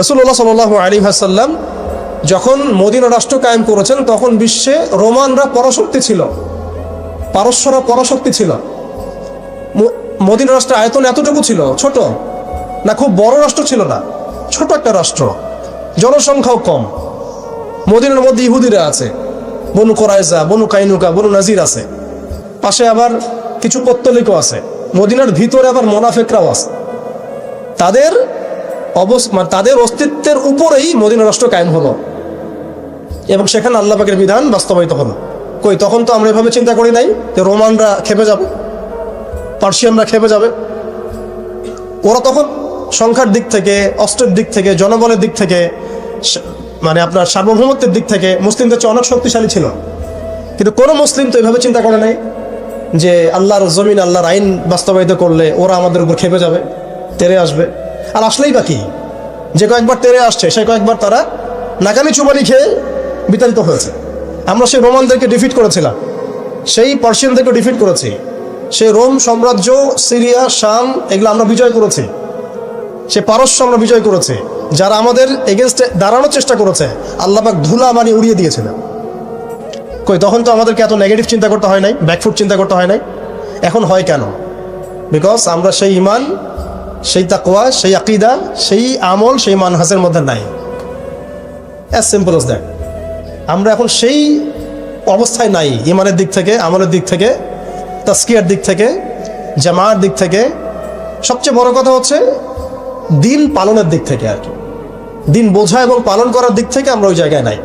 রসুল্লাহ সাল আলী হাসাল্লাম যখন মদিনা রাষ্ট্র কায়েম করেছেন, তখন বিশ্বে রোমানরা পরাশক্তি ছিল। পারস্যরা পরাশক্তি ছিল। মদিনা রাষ্ট্রের আয়তন এতটুকু ছিল, ছোট, না খুব বড় রাষ্ট্র ছিল না, ছোট একটা রাষ্ট্র। জনসংখ্যাও কম। মদিনার মধ্যে ইহুদিরা আছে, বনু কোরাইজা বনু কাইনুকা, বনু নাজির আছে। পাশে আবার কিছু পত্তলিকও আছে। মদিনার ভিতরে আবার মোনাফেকরাও আছে। তাদের অবস মানে তাদের অস্তিত্বের উপরেই মদিনা রাষ্ট্র কায়েম হলো। এবং সেখানে আল্লাহ পাকের বিধান বাস্তবায়িত হলো। কই, তখন তো আমরা এভাবে চিন্তা করি নাই যে রোমানরা খেপে যাবে, পার্সিয়ানরা খেপে যাবে। ওরা তখন সংখ্যার দিক থেকে, অস্ত্রের দিক থেকে জনবলের দিক থেকে মানে আপনার সার্বভৌমত্বের দিক থেকে মুসলিমদের চেয়ে অনেক শক্তিশালী ছিল। কিন্তু কোনো মুসলিম তো এভাবে চিন্তা করে নাই যে আল্লাহর জমিন, আল্লাহর আইন বাস্তবায়িত করলে ওরা আমাদের উপর খেপে যাবে, তেরে আসবে। আর আসলেই বাকি যে কয়েকবার তেরে আসছে সে কয়েকবার তারা নাকানি চুবানি খেয়ে বিতাড়িত হয়েছে। আমরা সেই রোমানদেরকে ডিফিট করেছিলাম। সেই পার্সিয়ানদেরকে ডিফিট করেছি। সেই রোম সাম্রাজ্য, সিরিয়া, শাম, এগুলো আমরা বিজয় করেছি। সে পারস্য আমরা বিজয় করেছি। যারা আমাদের এগেনস্টে দাঁড়ানোর চেষ্টা করেছে আল্লাহবাক ধুলা মানি উড়িয়ে দিয়েছিলেন কই, তখন তো আমাদেরকে এত নেগেটিভ চিন্তা করতে হয় নাই ব্যাকফুট চিন্তা করতে হয় নাই। এখন হয় কেন? বিকজ আমরা সেই ইমান সেই তাকওয়া, সেই আকিদা, সেই আমল, সেই মানহাসের মধ্যে নাই। অ্যাজ সিম্পল as দ্যাট আমরা এখন সেই অবস্থায় নাই, ইমানের দিক থেকে, আমলের দিক থেকে তাস্কিয়ার দিক থেকে জামার দিক থেকে। সবচেয়ে বড় কথা হচ্ছে, দিন পালনের দিক থেকে আর কি। দিন বোঝা এবং পালন করার দিক থেকে আমরা ওই জায়গায় নাই।